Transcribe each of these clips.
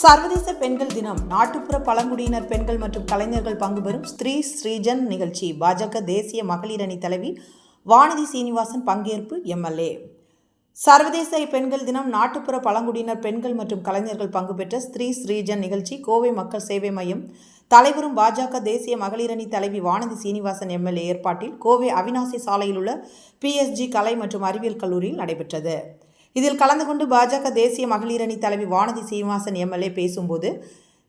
சர்வதேச பெண்கள் தினம். நாட்டுப்புற பழங்குடியினர் பெண்கள் மற்றும் கலைஞர்கள் பங்கு பெறும் ஸ்ரீ ஸ்ரீஜன் நிகழ்ச்சி. பாஜக தேசிய மகளிர் அணி தலைவி வானதி சீனிவாசன் பங்கேற்பு எம்எல்ஏ சர்வதேச பெண்கள் தினம். நாட்டுப்புற பழங்குடியினர் பெண்கள் மற்றும் கலைஞர்கள் பங்கு பெற்ற ஸ்ரீ ஸ்ரீஜன் நிகழ்ச்சி. கோவை மக்கள் சேவை மையம். தலைவரும் பாஜக தேசிய மகளிர் அணி தலைவி வானதி சீனிவாசன் எம்எல்ஏ ஏற்பாட்டில் கோவை அவினாசி சாலையில் உள்ள பிஎஸ்ஜி கலை மற்றும் அறிவியல் கல்லூரியில் நடைபெற்றது. இதில் கலந்து கொண்டு பாஜக தேசிய மகளிர் அணி தலைவி வானதி சீனிவாசன் எம்எல்ஏ பேசும்போது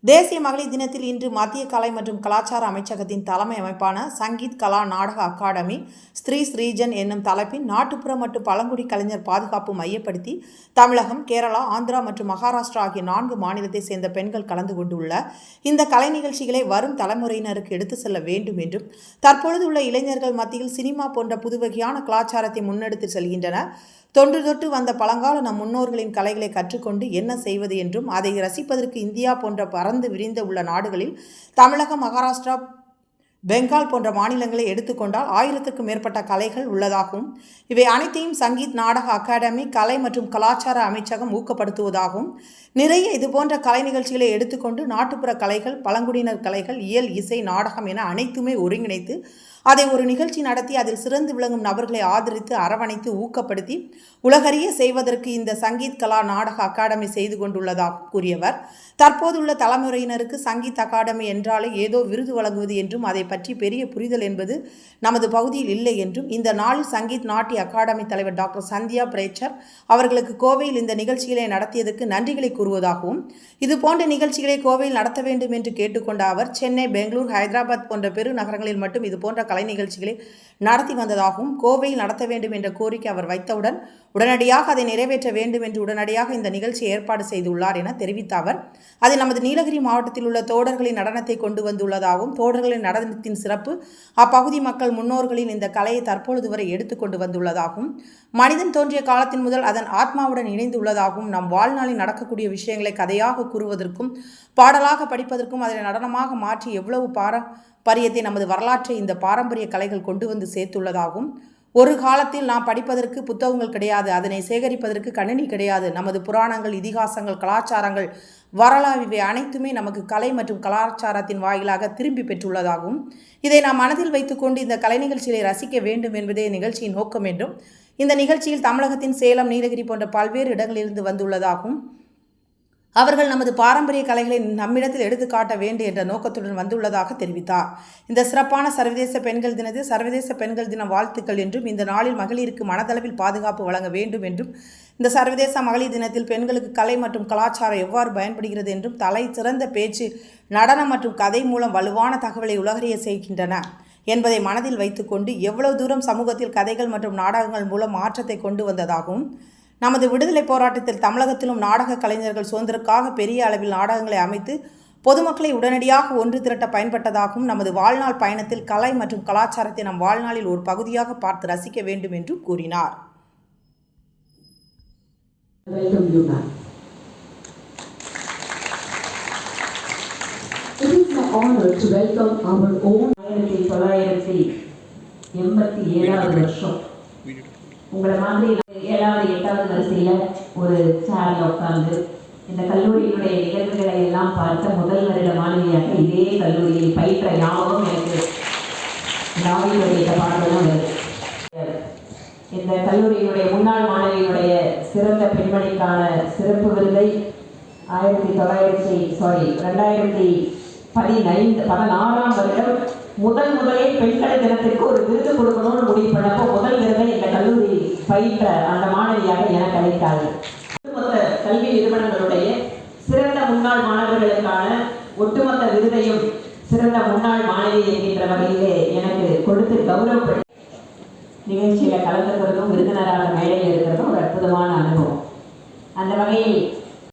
தேசிய மகளிர் தினத்தில் இன்று மத்திய கலை மற்றும் கலாச்சார அமைச்சகத்தின் தலைமை அமைப்பான சங்கீத் கலா நாடக அகாடமி ஸ்ரீ ஸ்ரீஜன் என்னும் தலைப்பின் நாட்டுப்புற மற்றும் பழங்குடி கலைஞர் பாதுகாப்பு மையப்படுத்தி தமிழகம் கேரளா ஆந்திரா மற்றும் மகாராஷ்டிரா ஆகிய நான்கு மாநிலத்தை சேர்ந்த பெண்கள் கலந்து கொண்டுள்ள இந்த கலை நிகழ்ச்சிகளை வரும் தலைமுறையினருக்கு எடுத்து செல்ல வேண்டும் என்றும் தற்பொழுது உள்ள இளைஞர்கள் மத்தியில் சினிமா போன்ற புதுவகையான கலாச்சாரத்தை முன்னெடுத்து செல்கின்றனர். தொன்று தொட்டு வந்த பழங்கால நம் முன்னோர்களின் கலைகளை கற்றுக்கொண்டு என்ன செய்வது என்றும் அதை ரசிப்பதற்கு இந்தியா போன்ற பறந்து விரிந்த உள்ள நாடுகளில் தமிழகம் மகாராஷ்டிரா பெங்கால் போன்ற மாநிலங்களை எடுத்துக்கொண்டால் ஆயிரத்துக்கும் மேற்பட்ட கலைகள் உள்ளதாகவும் இவை அனைத்தையும் சங்கீத் நாடக அகாடமி கலை மற்றும் கலாச்சார அமைச்சகம் ஊக்கப்படுத்துவதாகவும் நிறைய இதுபோன்ற கலை நிகழ்ச்சிகளை எடுத்துக்கொண்டு நாட்டுப்புற கலைகள் பழங்குடியினர் கலைகள் இயல் இசை நாடகம் என அனைத்துமே ஒருங்கிணைத்து அதை ஒரு நிகழ்ச்சி நடத்தி அதில் சிறந்து விளங்கும் நபர்களை ஆதரித்து அரவணைத்து ஊக்கப்படுத்தி உலகறிய செய்வதற்கு இந்த சங்கீத் கலா நாடக அகாடமி செய்து கொண்டுள்ளதாக கூறியவர். தற்போதுள்ள தலைமுறையினருக்கு சங்கீத் அகாடமி என்றாலே ஏதோ விருது வழங்குவது என்றும் அதை பற்றி பெரிய புரிதல் என்பது நமது பகுதியில் இல்லை என்றும் இந்த நாளில் சங்கீத் நாட்டிய அகாடமி தலைவர் டாக்டர் சந்தியா பிரேச்சர் அவர்களுக்கு கோவையில் இந்த நிகழ்ச்சிகளை நடத்தியதற்கு நன்றிகளை கூறுவதாகவும் இது போன்ற நிகழ்ச்சிகளை கோவையில் நடத்த வேண்டும் என்று கேட்டுக்கொண்ட அவர் சென்னை பெங்களூர் ஹைதராபாத் போன்ற பெரு நகரங்களில் மட்டும் இது போன்ற கலை நிகழ்ச்சிகளை நடத்தி வந்ததாகவும் கோவையில் நடத்த வேண்டும் என்ற கோரிக்கை அவர் வைத்தவுடன் உடனடியாக அதை நிறைவேற்ற வேண்டும் என்று உடனடியாக இந்த நிகழ்ச்சி ஏற்பாடு செய்துள்ளார் என தெரிவித்த அவர் அது நமது நீலகிரி மாவட்டத்தில் உள்ள தோடர்களின் நடனத்தை கொண்டு வந்துள்ளதாகவும் தோடர்களின் நடனத்தின் சிறப்பு அப்பகுதி மக்கள் முன்னோர்களின் இந்த கலையை தற்பொழுது வரை எடுத்துக்கொண்டு வந்துள்ளதாகவும் மனிதன் தோன்றிய காலத்தின் முதல் அதன் ஆத்மாவுடன் இணைந்துள்ளதாகவும் நம் வாழ்நாளில் நடக்கக்கூடிய விஷயங்களை கதையாக கூறுவதற்கும் பாடலாக படிப்பதற்கும் அதனை நடனமாக மாற்றி எவ்வளவு பாரம்பரியத்தை நமது வரலாற்றை இந்த பாரம்பரிய கலைகள் கொண்டு வந்து சேர்த்துள்ளதாகவும் ஒரு காலத்தில் நாம் படிப்பதற்கு புத்தகங்கள் கிடையாது அதனை சேகரிப்பதற்கு கணினி கிடையாது. நமது புராணங்கள் இதிகாசங்கள் கலாச்சாரங்கள் வரலாறு இவை அனைத்துமே நமக்கு கலை மற்றும் கலாச்சாரத்தின் வாயிலாக திரும்பி பெற்றுள்ளதாகவும் இதை நாம் மனதில் வைத்துக்கொண்டு இந்த கலை நிகழ்ச்சிகளை ரசிக்க வேண்டும் என்பதே நிகழ்ச்சியின் நோக்கம் என்றும் இந்த நிகழ்ச்சியில் தமிழகத்தின் சேலம் நீலகிரி போன்ற பல்வேறு இடங்களிலிருந்து வந்துள்ளதாகவும் அவர்கள் நமது பாரம்பரிய கலைகளை நம்மிடத்தில் எடுத்துக்காட்ட வேண்டும் என்ற நோக்கத்துடன் வந்துள்ளதாக தெரிவித்தார். இந்த சிறப்பான சர்வதேச பெண்கள் தினத்தில் சர்வதேச பெண்கள் தின வாழ்த்துக்கள் என்றும் இந்த நாளில் மகளிருக்கு மனதளவில் பாதுகாப்பு வழங்க வேண்டும் என்றும் இந்த சர்வதேச மகளிர் தினத்தில் பெண்களுக்கு கலை மற்றும் கலாச்சாரம் எவ்வாறு பயன்படுகிறது என்றும் தலை சிறந்த பேச்சு நடனம் மற்றும் கதை மூலம் வலுவான தகவலை உலகறிய செய்கின்றன என்பதை மனதில் வைத்துக்கொண்டு எவ்வளவு தூரம் சமூகத்தில் கதைகள் மற்றும் நாடகங்கள் மூலம் மாற்றத்தை கொண்டு வந்ததாகவும் நமது விடுதலை போராட்டத்தில் தமிழகத்திலும் நாடக கலைஞர்கள் சுதந்திரக்காக பெரிய அளவில் நாடகங்களை அமைத்து பொதுமக்களை உடனடியாக ஒன்று திரட்ட பயன்பட்டதாகவும் நமது வாழ்நாள் பயணத்தில் கலை மற்றும் கலாச்சாரத்தை நம் வாழ்நாளில் ஒரு பகுதியாக பார்த்து ரசிக்க வேண்டும் என்றும் கூறினார். It is my honor to welcome our own ஆயிரத்தி தொள்ளாயிரத்தி எண்பத்தி ஏழாவது வருஷம். உங்களை மாதிரி ஏழாவது எட்டாவது வரிசையில் ஒரு சேரில் உட்கார்ந்து இந்த கல்லூரியினுடைய நிகழ்வுகளை எல்லாம் பார்த்த முதல் வருட மாணவியாக இதே கல்லூரியில் பயிற்ற ஞாபகம் எனக்கு நாவினுடைய பாடலும் இந்த கல்லூரியினுடைய முன்னாள் மாணவியினுடைய சிறந்த பெண்மணிக்கான சிறப்பு விருதை ஆயிரத்தி தொள்ளாயிரத்தி சாரி ரெண்டாயிரத்தி பதினைந்து பதினாறாம் வருடம் முதல் முதலே பெண்கள் தினத்திற்கு ஒரு விருது கொடுக்கணும்னு முடிவு பண்ணப்போ முதல் விருதை இந்த கல்லூரி பயின்ற அந்த மாணவியாக எனக்கு அளித்தார்கள். ஒட்டுமொத்த கல்வி நிறுவனங்களுடைய சிறந்த முன்னாள் மாணவர்களுக்கான ஒட்டுமொத்த விருதையும் சிறந்த முன்னாள் மாணவி என்கின்ற வகையிலே எனக்கு கொடுத்து கௌரவப்படி நிகழ்ச்சியில கலந்துக்கிறதும் விருந்தினராக மேடையில் இருக்கிறதும் ஒரு அற்புதமான அனுபவம். அந்த வகையில்